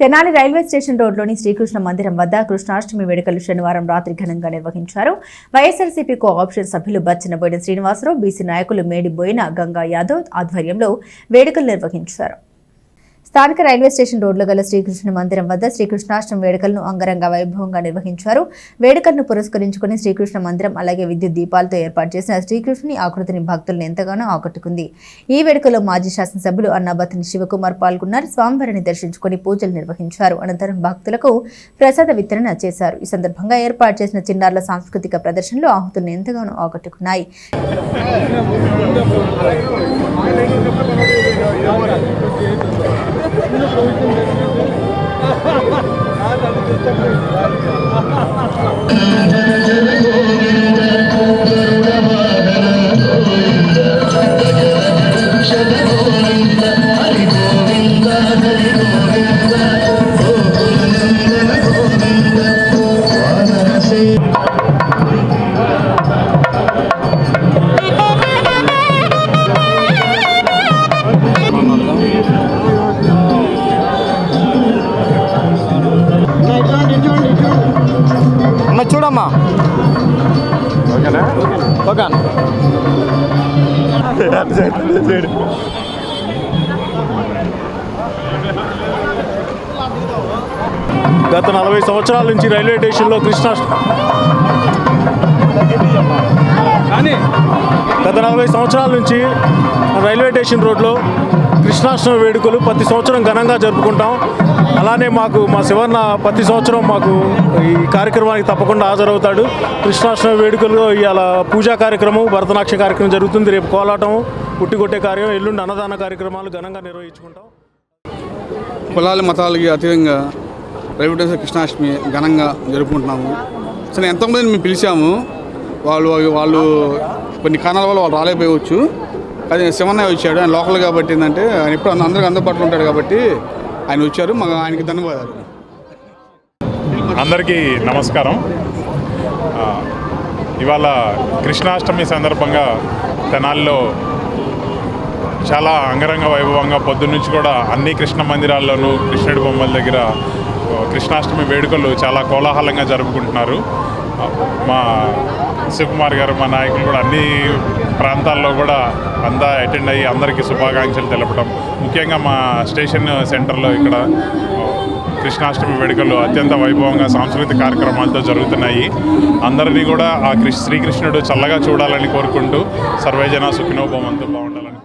Tenali railway station రోడ్లోని శ్రీకృష్ణ మందిరం వద్ద కృష్ణాష్టమి వేడుకలు శనివారం రాత్రి ఘనంగా నిర్వహించారు. వైఎస్ఆర్సీపీ కో ఆప్షన్ సభ్యులు బచ్చిన బోయిన శ్రీనివాసరావు బీసీ నాయకులు మేడిబోయిన గంగా యాదవ్ ఆధ్వర్యంలో వేడుకలు నిర్వహించారు. స్థానిక రైల్వే స్టేషన్ రోడ్లో గల శ్రీకృష్ణ మందిరం వద్ద శ్రీకృష్ణాష్టమి వేడుకలను అంగరంగ వైభవంగా నిర్వహించారు. వేడుకలను పురస్కరించుకుని శ్రీకృష్ణ మందిరం అలాగే విద్యుత్ దీపాలతో ఏర్పాటు చేసిన శ్రీకృష్ణుని ఆకృతిని భక్తులను ఎంతగానో ఆకట్టుకుంది. ఈ వేడుకలో మాజీ శాసనసభ్యులు అన్నాబతిని శివకుమార్ పాల్గొన్నారు. స్వామివారిని దర్శించుకుని పూజలు నిర్వహించారు. అనంతరం భక్తులకు ప్రసాద వితరణ చేశారు. ఈ సందర్భంగా ఏర్పాటు చేసిన చిన్నారుల సాంస్కృతిక ప్రదర్శనలు ఆహుతులను ఎంతగానో ఆకట్టుకున్నాయి. ఓకే గత నలభై సంవత్సరాల నుంచి రైల్వే స్టేషన్లో కృష్ణా గత నలభై సంవత్సరాల నుంచి రైల్వే స్టేషన్ రోడ్లో కృష్ణాష్టమి వేడుకలు ప్రతి సంవత్సరం ఘనంగా జరుపుకుంటాం. అలానే మాకు మా శివన్న ప్రతి సంవత్సరం మాకు ఈ కార్యక్రమానికి తప్పకుండా హాజరవుతాడు. కృష్ణాష్టమి వేడుకలు ఇవాళ పూజా కార్యక్రమం భరతనాట్య కార్యక్రమం జరుగుతుంది. రేపు కోలాటం పుట్టిగొట్టే కార్యం ఎల్లుండి అన్నదాన కార్యక్రమాలు ఘనంగా నిర్వహించుకుంటాం. కులాల మతాలకి అతీతంగా రైల్వే కృష్ణాష్టమి ఘనంగా జరుపుకుంటున్నాము. సరే ఎంతోమందిని మేము పిలిచాము. వాళ్ళు వాళ్ళు కొన్ని కారణాల వల్ల వాళ్ళు రాలేకపోవచ్చు. కానీ శివన్నయ్య వచ్చాడు. ఆయన లోకల్ కాబట్టి ఏంటంటే ఆయన ఎప్పుడు అందరికీ అందుబాటులో ఉంటాడు కాబట్టి ఆయన వచ్చారు. మా ఆయనకి ధన్యవాదాలు. అందరికీ నమస్కారం. ఇవాళ కృష్ణాష్టమి సందర్భంగా తెనాలిలో చాలా అంగరంగ వైభవంగా పొద్దున్నుంచి కూడా అన్ని కృష్ణ మందిరాల్లోనూ కృష్ణుడి బొమ్మల దగ్గర కృష్ణాష్టమి వేడుకలు చాలా కోలాహలంగా జరుపుకుంటున్నారు. మా శివకుమార్ గారు మా నాయకులు కూడా అన్ని ప్రాంతాల్లో కూడా అంతా అటెండ్ అయ్యి అందరికీ శుభాకాంక్షలు తెలపడం. ముఖ్యంగా మా స్టేషన్ సెంటర్లో ఇక్కడ కృష్ణాష్టమి వేడుకలు అత్యంత వైభవంగా సాంస్కృతిక కార్యక్రమాలతో జరుగుతున్నాయి. అందరినీ కూడా ఆ శ్రీకృష్ణుడు చల్లగా చూడాలని కోరుకుంటూ సర్వేజన సుఖినోభవంతో బాగుండాలని